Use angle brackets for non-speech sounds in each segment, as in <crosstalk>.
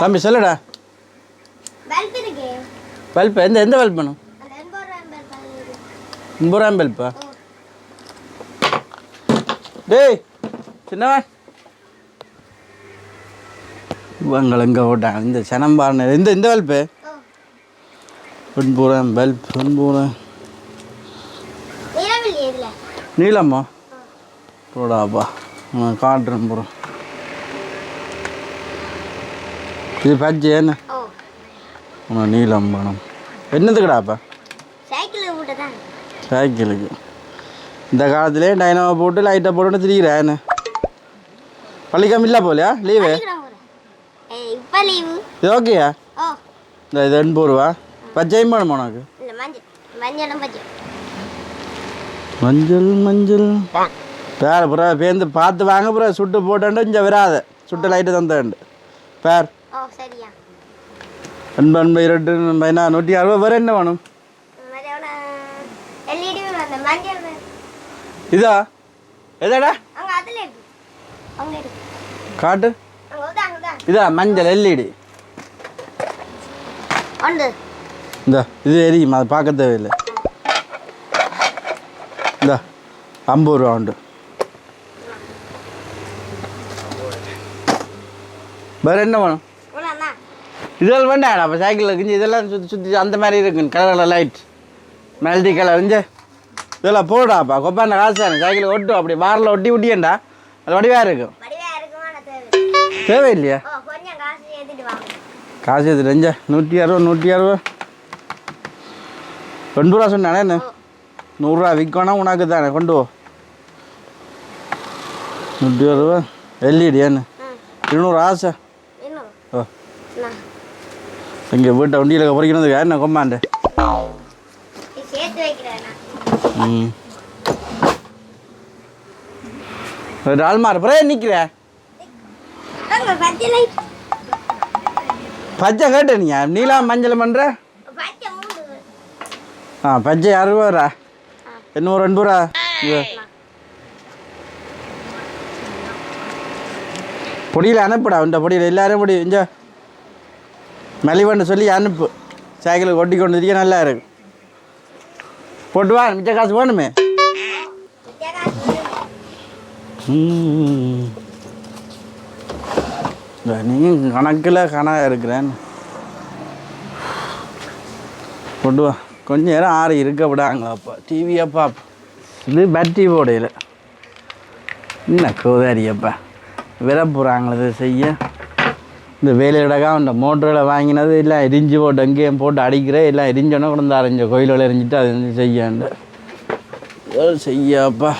தம்பி சொல்லுடா. பல்ப் இருக்கு. பல்ப் எந்த எந்த பல்ப் வேணும்? எண்பது பல்ப்பா டேய் சின்னவன். இவங்களை எங்கே ஓட்டாங்க? இந்த சனம்பான இந்த இந்த பல்ப்பு ஓ எண்பூரம் பல்ப் எதுல நீளம்மா போடாப்பா. நான் காட்டுறேன் போகிறோம் இது பச்சை என்ன? உனக்கு நீளம் வேணும் என்னதுக்குடாப்பா சைக்கிளுக்கு. இந்த காலத்திலே டைனமோ போட்டு லைட்டை போட்டு திரிகிறேன் என்ன? பள்ளிக்கம் இல்லை போலையா? லீவு? இது ஓகேயா? இந்த இது எண்பது ரூபா. பச்சையும் வேணுமா உனக்கு? மஞ்சள் மஞ்சள். பேர் புறா பேருந்து பார்த்து வாங்க புறா. சுட்டு போட்டாண்டு இங்கே வராத. சுட்டு லைட்டு தந்தாண்டு பேர். ஓ சரியா. அன்பு அன்பு இரண்டு பையனா நூற்றி அறுபது. வேறு என்ன வேணும்? மஞ்சள் வேணும். இதா? எதாடா? அங்க அதில் இருக்கு. அங்க இருக்கு. காட்டு. இதா மஞ்சள் எல்இடி ஒன்று இந்த இது எரியும் அது பார்க்க தேவையில்லை. இந்த ஐம்பது ரூபா உண்டு. வேறு என்ன வேணும்? இதெல்லாம் வேண்டாம் அப்போ சைக்கிளில் இருக்குஞ்சு இதெல்லாம் சுற்றி சுற்றி அந்த மாதிரி இருக்குங்க colour colour light multi colour இருந்து இதெல்லாம் போடாப்பா கொப்பாண்ட காசு தானே சைக்கிள் ஒட்டும் அப்படி வாரில் ஒட்டி ஒட்டியேண்டா அது வடிவாக இருக்கும் தேவையில்லையா? காசு ஏற்றிட்டு எது நூற்றி அறுபது நூற்றி அறுபது. ரெண்டு ரூபா சொன்னானே என்ன? நூறுரூவா விற்கணும் உனக்கு தானே கொண்டு போ நூற்றி அறுபது எல்இடி என்ன இருநூறு ஆசை ஓ இங்கே வீட்டை வண்டியில் பொறிக்கிறதுக்கு என்ன கொம்மாண்டு ம் நிற்கிறேன் அங்க பச்சை கேட்ட நீ நீலா மஞ்சள் பண்ணுற ஆ பச்சை அறுபது ரூபா எண்ணூறு ரெண்டு ரூபா பொடியில் அனுப்புடா இந்த பொடியில். எல்லாரும் பொடி இஞ்ச மலிவன்னு சொல்லி அனுப்பு. சைக்கிள் ஒட்டி கொண்டு இருக்க நல்லா இருக்கு. போட்டு வா மிச்ச காசு வேணுமே. நீ கணக்கில் கணக்காக இருக்கிறேன் கொண்டு வா. கொஞ்ச நேரம் ஆறு இருக்க விடாங்களாப்பா டிவியை அப்பா இது பேட்டரி போடையில் என்ன கோதாரியப்பா விர போகிறாங்களது செய்ய. இந்த வேலையிடக்கா அந்த மோட்டரில் வாங்கினது எல்லாம் எரிஞ்சு போட்டு எங்கேயும் போட்டு அடிக்கிற எல்லாம் எரிஞ்சோன்னே கொண்டு வந்து அரைஞ்ச கோயிலில் எரிஞ்சிட்டு அது வந்து செய்யாண்டு ஏதோ செய்யப்பா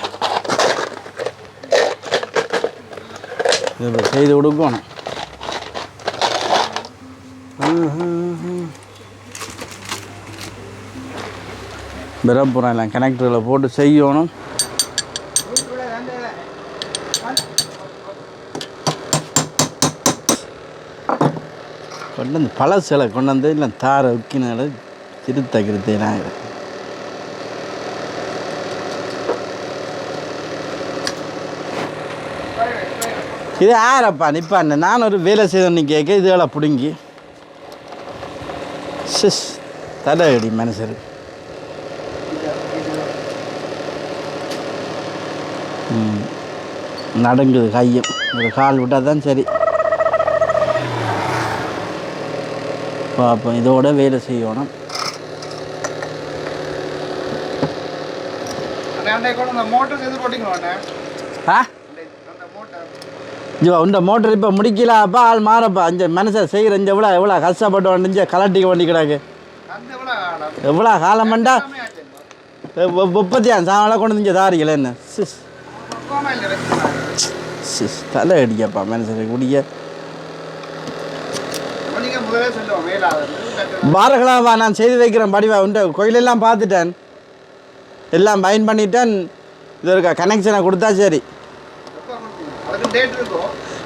இதை செய்து கொடுக்கணும். பிரப்புறம் எல்லாம் கனெக்டரில் போட்டு செய்யணும். கொண்டு வந்து பழசில கொண்டு வந்து இல்லை தாரை உக்கினால திருத்த கிருத்தான் இது யாரப்பா நிப்பான்னு? நான் ஒரு வேலை செய்தோன்னு கேட்க இதுகளை பிடுங்கி. சிஸ் தலையடி மனுஷருக்கு நடுங்குது கையும். ஒரு கால் விட்டால் தான் சரி. பார்ப்போம் இதோட வேலை செய்யணும். இந்த மோட்டர். இப்போ முடிக்கலாப்பா ஆள் மாறப்பா. அஞ்சு மனுஷன் செய்கிற இந்த எவ்வளோ எவ்வளோ கஷ்டப்பட்டு வந்துச்சு கலட்டிக்க வண்டி கிடக்கு. எவ்வளோ காலம். பண்ணா ஆச்சு. முப்பத்தியான் சாவலாம் கொண்டு வந்து தாரிகள் தலை அடிக்கப்பா மனுஷனுக்கு குடிய. நீங்கள் நான் செய்து வைக்கிறேன் படிவா உண்ட கோயிலெல்லாம் பார்த்துட்டேன். எல்லாம் பயன் பண்ணிட்டேன். இது இருக்கா கனெக்ஷனை கொடுத்தா சரி.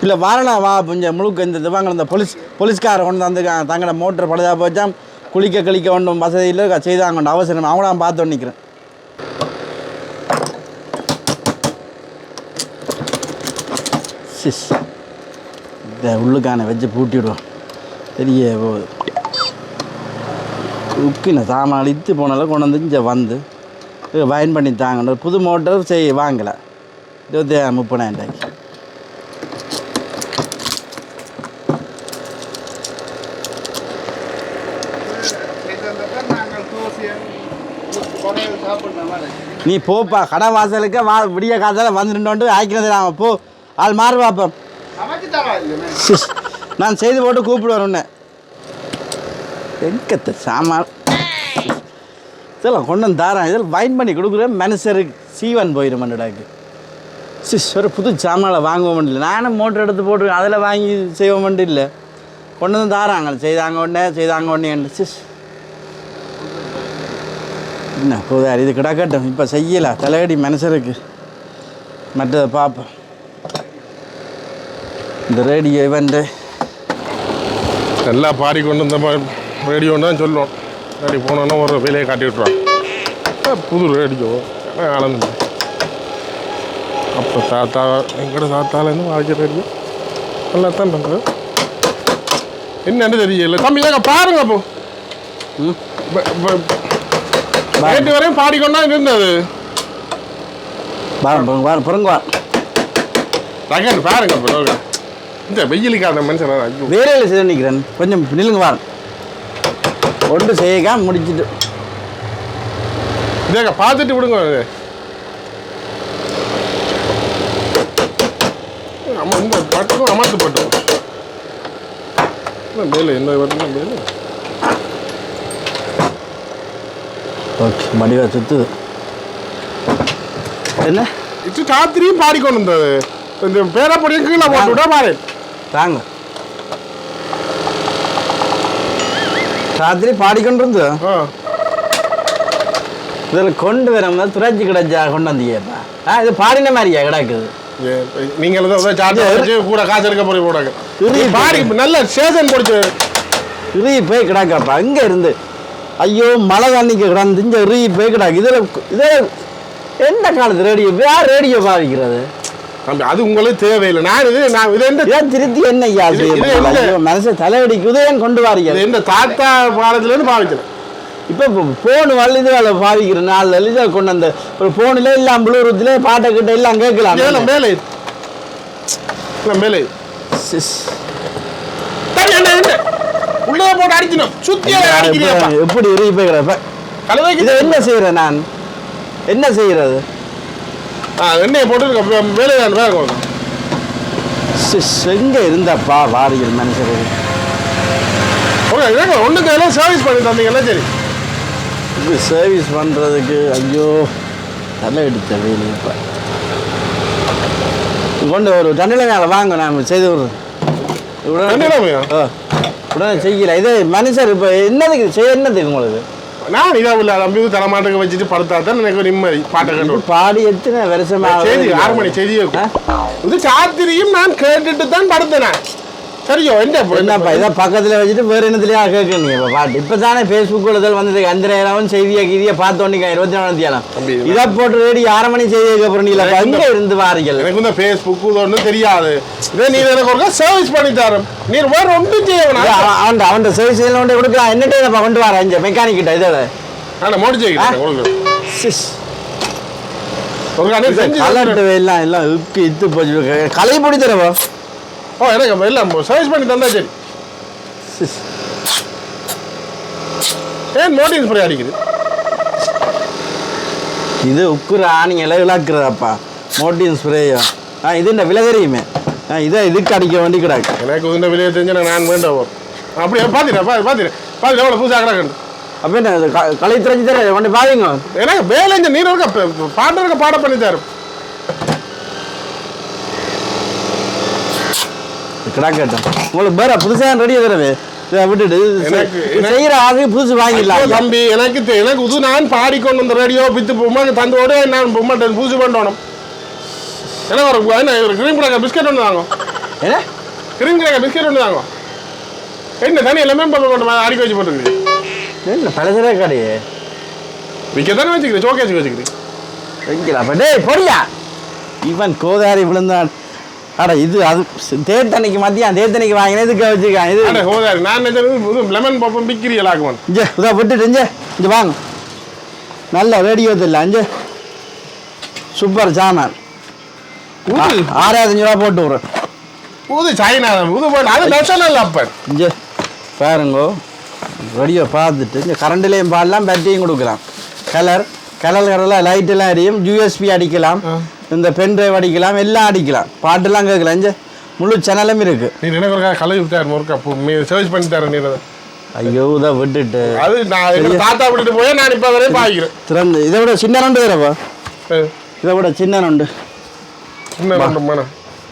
இல்லை வாரலாம் வா கொஞ்சம் முழுக்க இந்த திவாங்க இந்த போலீஸ் போலீஸ்காரர் கொண்டு வந்துருக்காங்க. தங்களோட மோட்டர் பழுதாக போச்சான் குளிக்க கழிக்க ஒன்றும் வசதி இல்லை செய்தாங்க அவசரம். அவங்களாம் பார்த்து நிற்கிறேன் சிஸ் இந்த உள்ளுக்கான வச்சு பூட்டிவிடுவோம் பெரிய போகுது உக்கின சாமான் அழித்து போனாலும் கொண்டு வந்து இங்கே வந்து வயன் பண்ணி தாங்கணும். புது மோட்டர் செய் வாங்கலை. இருபத்தி முப்பதாயிரம் ரூபாய்க்கு. நீ போப்பா கடை வாசலுக்கு வா விடிய காத்தால வந்துட்டு ஆக்கினது நான் போ. ஆள் மாறு பார்ப்போம் நான் செய்து போட்டு கூப்பிடுவேன் உன்னை. எங்கத்த சாமான்? இதெல்லாம் கொண்டு வந்து தாரேன். இதில் வைன் பண்ணி கொடுக்குறேன் மனுஷருக்கு சீவன் போயிடும் மண்டடாக்கு சிஸ் ஒரு புது சாமானை வாங்குவோம் இல்லை. நானும் மோட்டர் எடுத்து போட்டு அதில் வாங்கி செய்வோம் இல்லை. கொண்டு வந்து தாராங்க. செய்தாங்க உடனே செய்தாங்க உடனே சிஸ் என்ன போதார் இது கிடக்கட்டும். இப்போ செய்யல. தலையடி மனுஷருக்கு. மற்றதை பார்ப்போம். இந்த ரேடியோ இவன்ட்டு எல்லாம் பாடி கொண்டு இந்த ரேடியோன்னு தான் சொல்லுவோம் ரேடி போனோன்னா ஒரு விலையை காட்டி விட்ருவான் புது ரேடியோ அளந்து அப்போ தாத்தா எங்கட தாத்தாலேருந்து வாங்கிற ரேடியோ நல்லா தான் பண்ணுறது என்னன்னு தெரியல. தம்பி ஏங்க பாருங்க அப்போ. நேற்று வரையும் பாடிக்கொண்டா இருந்தது. பிறங்க வாரம் பிறங்க வா. செகண்ட் பாருங்க இந்த வெயிலுக்கான மனுஷன் ஐயோ. வேலையில் செய்ய நிற்கிறேன் கொஞ்சம் நில்லுங்க வாரம் ஒன்று செய்யக்கா முடிச்சிட்டு இதேங்க பார்த்துட்டு விடுங்க. அம்மா இந்த பட்டும் அமர்த்து பட்டும். என்ன வரணும் மேலே? ஓகே சுத்துது. என்ன? இது ராத்திரியும் பாடிக்கொண்டு இந்த பேரப்படியும் கீழே போட்டு விட பாரு தாங்க. ராத்திரி பாடிக்கொண்டு இருந்து ஆ. இதில் கொண்டு வர துறைச்சி கிடச்சா கொண்டு வந்தீங்கப்பா. ஆ இது பாடின மாதிரியா கிடக்குது? ஏ, நீங்கள் தான் சார்ஜ் வச்சு கூட காசு எடுக்க போறீங்க போடாங்க இது பாடி நல்ல சேதன் பிடிச்சி. இறுகி போய் கிடக்காப்பா. அங்கே இருந்து. ஐயோ மழை தண்ணிக்கு கிடந்து இங்கே இறுகி போய் கிடக்கு. இதில் இதில் எந்த காலத்து ரேடியோ யார் ரேடியோ பாவிக்கிறது. தம்பி அது உங்களுக்கு தேவையில்லை. நான் இது நான் இது எந்த ஏன் திருத்தி என்ன ஐயா மனசை தலைவடிக்குது ஏன் கொண்டு வாரீங்க. இது எந்த தாத்தா பாலத்துலேருந்து பாவிக்கிறேன். இப்போ ஃபோன் வல்லுதுகளை பாவிக்கிற நாலு லலிதா கொண்டு அந்த ஒரு ஃபோனில் எல்லாம் ப்ளூரூத்தில் பாட்டை கிட்ட எல்லாம் கேட்கலாம். மேலே மேலே என்ன என்ன உள்ளே போட்டு அடிக்கணும். சுத்தி எப்படி இறுகி போய் கிடப்ப? கலவைக்கு இதை என்ன செய்கிறேன் நான்? என்ன செய்கிறது ஆ எண்ணெயை போட்டு வேலை வேலை சிஸ் எங்கே இருந்தப்பா வாரிகள் மனுஷருக்கு ஓகே ஏங்க ஒன்றுக்கு எல்லாம் சர்வீஸ் பண்ணி தந்தீங்கன்னா சரி. இது சர்வீஸ் பண்ணுறதுக்கு ஐயோ தலை அடித்த வேலையப்பா. கொண்டு ஒரு தண்ணியில் மேலே வாங்க நான் செய்து விடுறேன். உடனே உடனே செய்யல. இது மனுஷர் இப்போ என்னதுக்கு செய்ய என்னதுக்கு உங்களுக்கு நான் இதா உள்ள தம்பி தலைமாட்டுக்கு வச்சுட்டு படுத்தா தான் எனக்கு நிம்மதி. பாட்டை கண்டு பாடி எத்தனை வருஷமா செய்தி ஆறு மணி செய்தியே இது சாத்திரியும் நான் கேட்டுட்டு தான் படுத்தேன். சரியோ என்ன என்னப்பா இதை பக்கத்தில் வச்சுட்டு வேறு என்னத்துலையா கேட்குறீங்க இப்போ பாட்டு. இப்போ தானே ஃபேஸ்புக்கில் இதில் வந்தது. அந்த நேரம் செய்தியை கீதியை பார்த்து ஒன்றிக்க இருபத்தி நாலாம் தேதி இதை போட்டு ரேடி ஆறு மணி செய்திக்கு அப்புறம் நீ இங்கே இருந்து வாரீர்கள்? எனக்கு இந்த ஃபேஸ்புக் ஒன்றும் தெரியாது. இதே நீ எனக்கு ஒரு சர்வீஸ் பண்ணி தரும் நீ வேற ஒன்றும் செய்ய இது அவன் அவன் சர்வீஸ் கொண்டு கொடுக்கலாம்? என்னட்டே நான் கொண்டு வரேன் இங்கே மெக்கானிக் கிட்ட இதை நான் மோடி செய்கிறேன் உங்களுக்கு சிஸ். ஒரு கண்ணு செஞ்சு கலட்டு எல்லாம் எல்லாம் இத்து போச்சு. களை பிடி தரவா ஓ எனக்கு எல்லாம் சர்வீஸ் பண்ணி தந்தா சரி. ஏன் நோட்டீஸ் பண்ணி அடிக்குது? இது உக்குற ஆணிங்களை விளக்குறதப்பா மோட்டின் ஸ்ப்ரேயா ஆ இது இந்த விலை தெரியுமே ஆ இதை இதுக்கு அடிக்க வேண்டி கிடாக்கு. எனக்கு இந்த விலையை தெரிஞ்சு நான் வேண்டாம் வரும் அப்படியே பார்த்துட்டேன் பா பார்த்துட்டேன் பார்த்துட்டு எவ்வளோ புதுசாக கிடக்குது அப்போ என்ன இது க- களை திரைச்சி தர கொண்டு பாருங்க எனக்கு வேலை இந்த நீர் இருக்க பாட்டு இருக்க பாட பண்ணி தரும் கிடாக்கட்டும் உங்களுக்கு வேற புதுசாக ரெடியாக தரவே. விட்டுட்டு இது செ- எனக்கு- இது செய்கிற ஆசை புதுசு வாங்கிடலாம். தம்பி எனக்கு எனக்கு இது நான் பாடிக்கொண்டு இந்த ரேடியோ வித்து உமாக்கு தந்தோடு நான் உமாட்ட பூஜை பண்ணணும் எனக்கு ஒரு என்ன ஒரு கிரீம் கிராக்கர் பிஸ்கட் ஒன்று தாங்க என்ன? கிரீம் கிராக்கர் பிஸ்கட் ஒன்று தாங்க என்ன தண்ணி எல்லாமே பண்ண அடிக்க வச்சு போட்டுருக்குது என்ன பலசரே கடையே விற்க தானே வச்சுக்கிறேன் சோகேஜுக்கு வச்சுக்கிறேன் வைக்கலாம் டேய் பொடியா? இவன் கோதாரி விழுந்தான். அட இது அது தேத்தனைக்கு மத்தியான் தேத்தனைக்கு வாங்கினேன் இதுக்கு வச்சுக்கான் இது அட ஹோதாரி நான் நினைச்சது லெமன் பாப்பம் பிக்கிறீங்களாக்குவான் இங்கே இதை விட்டுட்டு இங்கே இங்கே வாங்க. நல்ல ரேடியோ தெரியல அஞ்சு சூப்பர் ஊது. ஆறாயிரத்தஞ்சு ரூபா போட்டு விட்றேன் ஊது சைனா ஊது போட்டு அது நேஷனல் அப்பன் இங்கே பாருங்கோ. ரேடியோ பார்த்துட்டு இங்கே கரண்ட்லேயும் பாடலாம் பேட்டரியும் கொடுக்கலாம். கலர் கலர் கலரில் லைட்டெல்லாம் எரியும் யூஎஸ்பி அடிக்கலாம். இந்த பென் டிரைவ் அடிக்கலாம் எல்லாம் அடிக்கலாம். பாட்டெல்லாம் கேட்கலாம். இங்கே முழு சேனலும் இருக்குது நீ எனக்கு ஒரு கலவி விட்டார் முறுக்கா சர்ச் பண்ணி தரேன் நீ. ஐயோ இதை விட்டுட்டு. அது நான் தாத்தா விட்டுட்டு போய் நான் இப்போ வரையும் பாய்க்கிறேன். திறந்து இதை விட சின்ன நண்டு வேறப்பா இதை விட சின்ன நண்டு. சின்ன ரெண்டு மனம்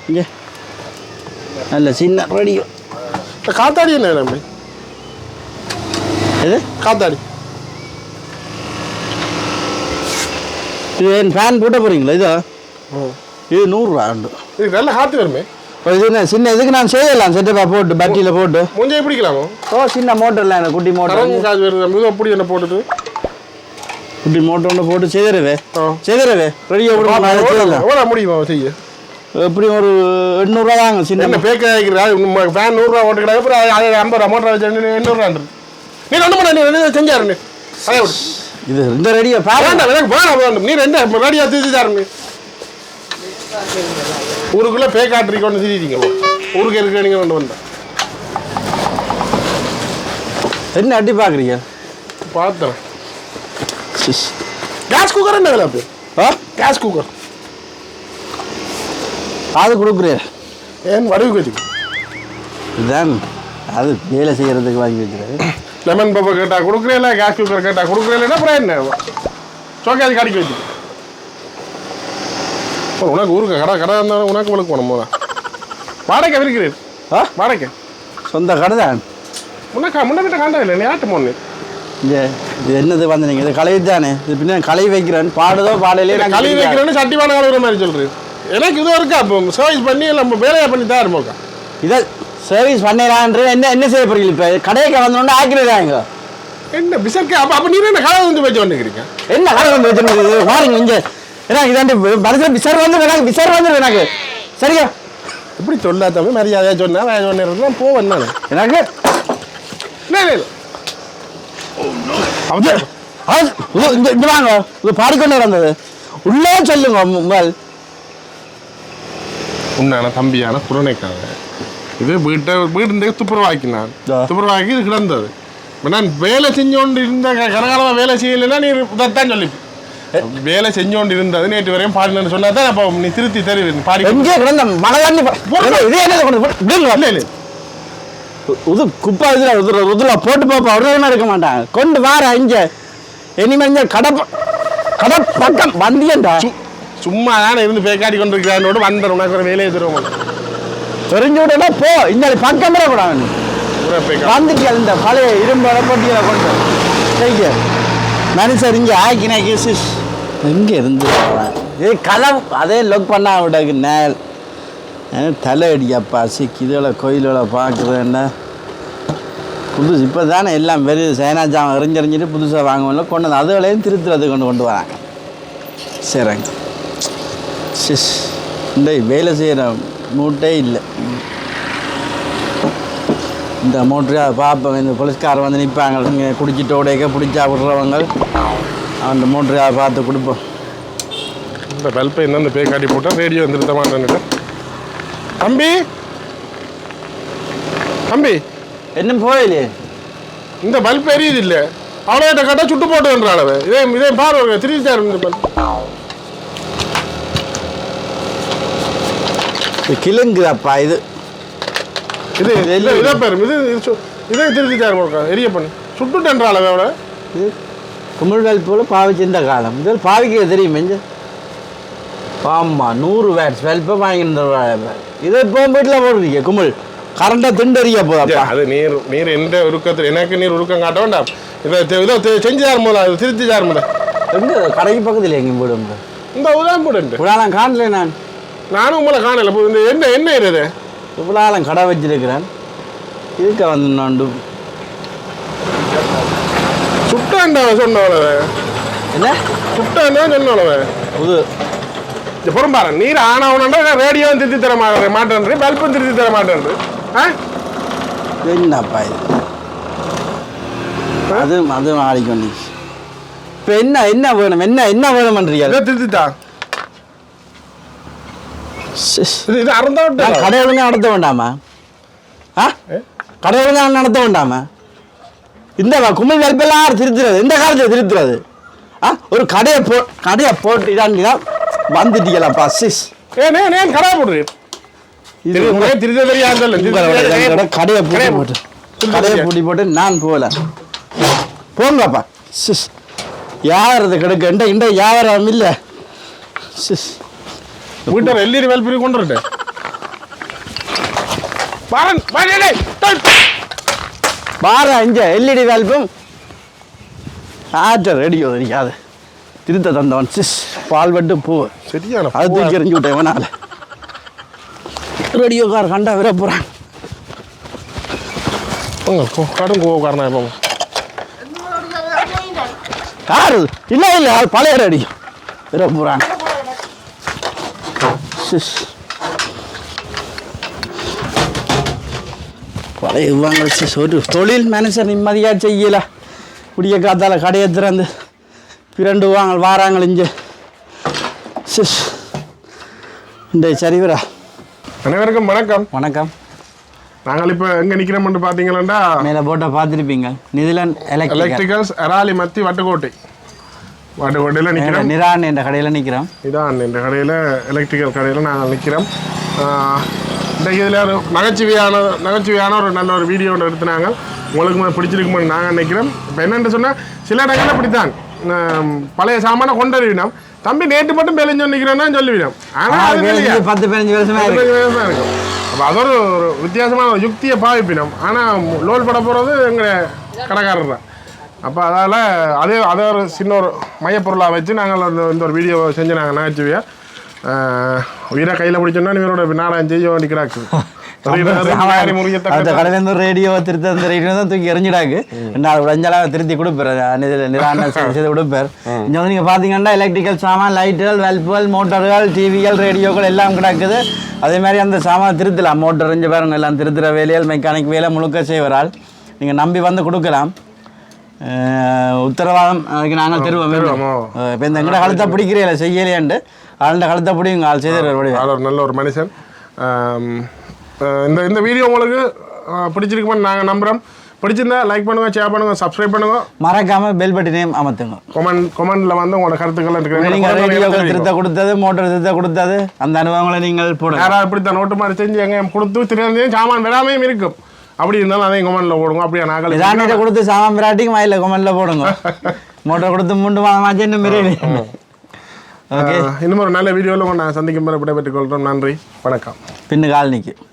இங்கே. நல்ல சின்ன ரேடியோ காத்தாடி என்ன நம்பி இது காத்தாடி. இது ஃபேன் போட்ட போகிறீங்களா இதா? இது நூறுரூவா உண்டு இது நல்ல காத்து வருமே. இது சின்ன இதுக்கு நான் செய்யலாம் செட்டப்பா போட்டு பேட்டரியில் போட்டு. மூஞ்சே பிடிக்கலாமோ? ஓ சின்ன மோட்டரில் எனக்கு குட்டி மோட்டர் காசு வருது அப்படி என்ன போட்டுட்டு? குட்டி மோட்டர் ஒன்று போட்டு செய்திருவே ஆ. செய்திருவே ரெடியாக முடியுமா செய்ய? எப்படி ஒரு எண்ணூறுரூவா தாங்க சின்ன பேக்க ஆகிக்கிறா ஃபேன் நூறுரூவா ஓட்டுக்கிறாங்க அப்புறம் அது ஐம்பது ரூபா மோட்டர் வச்சு எண்ணூறுரூவா நீ ரெண்டு மணி நீ ரெண்டு செஞ்சாரு நீ அதே இது இந்த ரெடியோ ஃபேன் வேண்டாம் வேணாம் நீ ரெண்டு ரெடியா தீர்த்து தரணும் ஊருக்குள்ள பே காட்டுறீங்க ஒன்று தீர்த்தீங்க ஊருக்கு இருக்க நீங்கள் கொண்டு வந்தேன் என்ன அடி பார்க்குறீங்க பார்த்தேன் கேஸ் குக்கர் என்ன விலை ஆ? கேஸ் குக்கர் அது கொடுக்குறேன் ஏன்? வடிவு வச்சுக்கு இதுதான் அது வேலை செய்கிறதுக்கு வாங்கி வச்சுருக்காரு லெமன் பப்பை கேட்டால் கொடுக்குறேன் கேஸ் குக்கர் கேட்டால் கொடுக்குறேன் அப்புறம் என்ன? சோக்காது கடைக்கு வச்சுக்கு. உனக்கு ஊருக்கு கடை கடை இருந்தாலும் உனக்கு உனக்கு போகணும் போதா வாடகை விற்கிறேன். ஆ? வாடகை. சொந்த கடை தான் முன்ன முன்ன கிட்ட காண்டா இல்லை நீ ஆட்டு இங்கே இது என்னது வந்து நீங்கள் இது களை தானே. இது பின்ன களை வைக்கிறேன் பாடுதோ பாடலையே நான் கழுவி வைக்கிறேன்னு சட்டிமான கழுவுற மாதிரி சொல்றேன் எனக்கு இது இருக்கா இப்போ சர்வீஸ் பண்ணி நம்ம வேலையை பண்ணி தான் இருப்போக்கா இதை சர்வீஸ் பண்ணிடலான்ற என்ன என்ன செய்ய போறீங்க இப்போ? கடையை கலந்தோண்டு ஆக்கிடுறாங்க என்ன பிசர்க்கு அப்போ அப்போ நீ என்ன கலவை வந்து வச்சு வந்துக்கிறீங்க என்ன கடை வந்து வச்சிருந்தது பாருங்க இங்கே. ஏன்னா இதாண்டி மனசில் விசார் வந்து எனக்கு விசார் வந்து எனக்கு சரியா? எப்படி சொல்லாதவங்க மரியாதையா சொன்னா வேற சொன்னா போவேன் நான். எனக்கு? இங்க இங்க வாங்க. இது பாடிக்கொண்டே உள்ளே சொல்லுங்க முதல் உன்னான தம்பியான புறணைக்காக இது வீட்டை வீட்டு துப்புரவாக்கினான். துப்புரவாக்கி இது கிடந்தது. நான் வேலை செஞ்சோண்டு இருந்த க- கனகாலமா வேலை செய்யலைன்னா நீ இதைத்தான் சொல்லி வேலை செஞ்சோண்டு இருந்தது நேற்று வரையும் பாடினு சொன்னா தான் அப்போ நீ திருத்தி தருவீங்க பாடி எங்கே கிடந்த மழை தண்ணி இது என்ன கொண்டு. இல்லை இல்லை. இது குப்பை இதுல உதுல உதுல போட்டு பாப்பா உடனே இருக்க மாட்டாங்க கொண்டு வார இங்க. இனிமே இங்க கடை கடை பக்கம் வந்தியண்டா. சும்மா தானே இருந்து பேக்காடி கொண்டிருக்கிறானோடு வந்தேன். உனக்கு ஒரு வேலையை தருவோம் தெரிஞ்சு விடனா போ. இந்த பக்கம் கூடாது வந்துட்டு இந்த பழைய இரும்பு பொட்டியில் கொண்டு சரிங்க மனுஷர் இங்கே ஆக்கினாக்கி சிஸ் எங்கே இருந்து? இது களம் அதே லொக் பண்ணா விடக்கு நேல். தலை அடிக்கப்பா சிக் இதில் கோயிலோட பார்க்குறேன்னா புதுசு இப்போ தானே எல்லாம் வெறும் சைனா ஜாமான் எறிஞ்செறிஞ்சிட்டு புதுசாக வாங்குவோம்ல கொண்டு வந்து அதுகளையும் திருத்துறது கொண்டு கொண்டு வராங்க. சரிங்க சிஸ். இந்த வேலை செய்கிற மூட்டே இல்லை. இந்த மோட்டரை பார்ப்போம் இந்த போலீஸ்காரர் வந்து நிற்பாங்க இங்கே குடிச்சிட்டு உடையக்க பிடிச்சா விடுறவங்க. அந்த மோட்டரை பார்த்து கொடுப்போம். இந்த பல்பை இந்த பேக்காட்டி போட்டால் ரேடியோ வந்துருத்த மாட்டேன்னுட்டு தம்பி! தம்பி! என்ன போயிலே இந்த பல்ப் எரியுது இல்லை அவ்வளோ கேட்டால் சுட்டு போட்டு வந்துறாள் அவன். இதே இதே பாரு திருச்சார் இந்த பல்ப் இது கிளுங்குதப்பா இது. இது இல்லை இதே பேர் இது இது சு- இதே திருச்சிட்டார் போக்கா எரிய பண்ணி. சுட்டுட்டேன்றாள் அவன் அவளை இது குமிழ்கள் போல பாவிச்சிருந்த காலம். இதில் பாவிக்க தெரியும் மெஞ்ச. ஆமாம் நூறு வேட்ஸ் வெல்ப்பை வாங்கிட்டு இதை இப்போ வீட்டில் போடுறீங்க குமிழ். கரண்ட்டாக திண்டறிய போதாப்பா அது நீர் நீர் எந்த உருக்கத்தில் எனக்கு நீர் உருக்கம் காட்ட வேண்டாம். இதை இதோ செஞ்சு தார் மூலம் அது திருத்தி தார் மூலம் எங்கே கடைக்கு பக்கத்தில் எங்கேயும் போடும் இந்த உதாரணம் போட்டு இவ்வளோ காணல நான். நானும் உங்களை காணல. இந்த என்ன என்ன இது? இவ்வளோ கடை வச்சிருக்கிறேன். இருக்க வந்து நோண்டு சுட்டாண்டா சொன்னவளவ என்ன? சுட்டாண்டா சொன்னவளவ புது. இந்த பொறும்பாரு நீர் ஆனவனா ரேடியோவும் திருத்தி தர மாட்டேன் மாட்டேன் பல்பும் திருத்தி தர மாட்டேன் ஆ? என்னப்பா இது? அது அது ஆடிக்கொண்டு இப்போ என்ன என்ன வேணும் என்ன என்ன வேணுமன்றீங்க? இதை திருத்தித்தா இது இது அறந்தா விட்டு கடை ஒழுங்கா நடத்த வேண்டாமா ஆ கடை ஒழுங்கா நடத்த வேண்டாமா இந்த வ- குமிழ் வரைப்பெல்லாம் யார் திருத்துறது எந்த காலத்தில் திருத்துறது ஆ ஒரு கடையை போ கடையை போட்டுட்டான்னு வந்துட்டீங்களாப்பா சிஸ் ஏன் ஏன் கடை. கடை- கடையை பூட்டி போட்டு கடையை. பூட்டி போட்டு நான் போகல போங்கப்பா சிஸ் யாரது கிடக்கு இந்த இந்த வியாபாரம் இல்லை சிஸ் கொண்டு வரட்டேன் பாரன் பாரன் டேய், டேய். பாரு அஞ்ச எல்இடி வேல்பும் ஆற்ற ரெடியோ தெரியாது திருத்த தந்தவன் சிஸ் பால் வட்டு பூ சரியான அது தூக்கி எறிஞ்சு விட்டேன் இவனால ரேடியோக்கார் கண்டா விர போகிறான் கடும் கோவக்காரனா இப்போ யாரு இல்லை இல்லை பழைய ரேடியோ விர போகிறான் சிஸ் பழைய சிஸ் ஒரு தொழில் மனுஷன் நிம்மதியாக செய்யல. குடிய காத்தால கடையை திறந்து பிரண்டு வாங்க வாராங்க இங்கே. சிஸ் இந்த சரிவரா? அனைவருக்கும் வணக்கம். வணக்கம். நாங்கள் இப்போ எங்கே நிற்கிறோம்னு பார்த்தீங்கன்னா மேலே போட்ட பார்த்துருப்பீங்க. நிதிலன் எலக்ட்ரிக்கல் எலக்ட்ரிக்கல்ஸ் அராலி மத்தி வட்டுக்கோட்டை. வட்டுக்கோட்டையில் நிற்கிறோம் நிரான் என்ற கடையில் நிற்கிறோம் இதான் இந்த கடையில் எலக்ட்ரிக்கல் கடையில் நாங்கள் நிற்கிறோம் இன்றைக்கு இதில் ஒரு நகைச்சுவையான நகைச்சுவையான ஒரு நல்ல ஒரு வீடியோ ஒன்று எடுத்துனாங்க. உங்களுக்கு பிடிச்சிருக்குமான்னு நாங்கள் நினைக்கிறோம் இப்போ என்னென்னு சொன்னால் சில இடங்களில் இப்படித்தான் பழைய சாமானை கொண்டறிவினோம். தம்பி நேற்று மட்டும் வேலைஞ்சு நிற்கிறோன்னா சொல்லிவினோம். ஆனால்? பத்து பதினஞ்சு வருஷமா இருக்கும் அப்போ அது ஒரு வித்தியாசமான யுக்தியை பாவிப்பினோம். ஆனால் லோல் பட போகிறது எங்கள் கடைக்காரர் தான். அப்போ அதால் அதே அதே ஒரு சின்ன ஒரு மையப்பொருளாக வச்சு நாங்கள் அந்த இந்த ஒரு வீடியோ செஞ்சு நாங்கள் நகைச்சுவையா உயிரை கையில் பிடிச்சோன்னா இவரோட நாடகம் செய்ய வேண்டி கிடாக்கு. அந்த முறியத்தக்க கடையில இருந்து ஒரு ரேடியோ திருத்த அந்த ரேடியோ தான் தூக்கி எறிஞ்சிடாக்கு. நான் உடஞ்சலா திருத்தி கொடுப்பேன் நிரான <laughs> செய்து கொடுப்பேன் இங்க வந்து நீங்க பாத்தீங்கன்னா எலக்ட்ரிக்கல் சாமான் லைட்டுகள் வெல்புகள் மோட்டர்கள் டிவிகள் ரேடியோக்கள் எல்லாம் கிடக்குது. அதே மாதிரி அந்த சாமான் திருத்தலாம். மோட்டர் இஞ்ச பாருங்க எல்லாம் திருத்துற வேலைகள் மெக்கானிக் வேலை முழுக்க செய்வரால். நீங்க நம்பி வந்து கொடுக்கலாம். உத்தரவாதம். அதுக்கு நாங்கள் தருவோம்? இப்போ இந்த எங்கட கழுத்தை பிடிக்கிறீங்களா? செய்யலையாண்டு ஆளுண்ட கழுத்தை பிடிங்க ஆள் செய்து வருவாடி ஆள் ஒரு நல்ல ஒரு மனுஷன். இந்த இந்த வீடியோ உங்களுக்கு பிடிச்சிருக்குமான்னு நாங்கள் நம்புகிறோம் பிடிச்சிருந்தா லைக் பண்ணுங்கள் ஷேர் பண்ணுங்கள் சப்ஸ்கிரைப் பண்ணுங்கள் மறக்காம பெல் பட்டினையும் அமர்த்துங்க. கொமெண்ட் கொமெண்ட்ல வந்து உங்களோட கருத்துக்கள் நீங்க ரேடியோக்கள் இருக்கு திருத்த கொடுத்தது மோட்டர் திருத்த கொடுத்தது அந்த அனுபவங்களை நீங்கள் போடுங்க. யாராவது இப்படித்தான் நோட்டு மாதிரி செஞ்சு எங்க கொடுத்து திரும்பியும் சாமான் விடாமையும் இருக்கும். அப்படி இருந்தாலும் அதையும் கொமெண்ட்ல போடுங்க. அப்படியே நாங்கள் இதானிட்ட கொடுத்து சாமான் பிராட்டிக்கு மயில கொமெண்ட்ல போடுங்க. மோட்டர் கொடுத்து மூண்டு மாதமாச்சு இன்னும் ஓகே. இன்னும் ஒரு நல்ல வீடியோவில் நான் சந்திக்கும் முறை விடைபெற்றுக் கொள்கிறோம். நன்றி. வணக்கம். பின்னு கால் நிற்கும்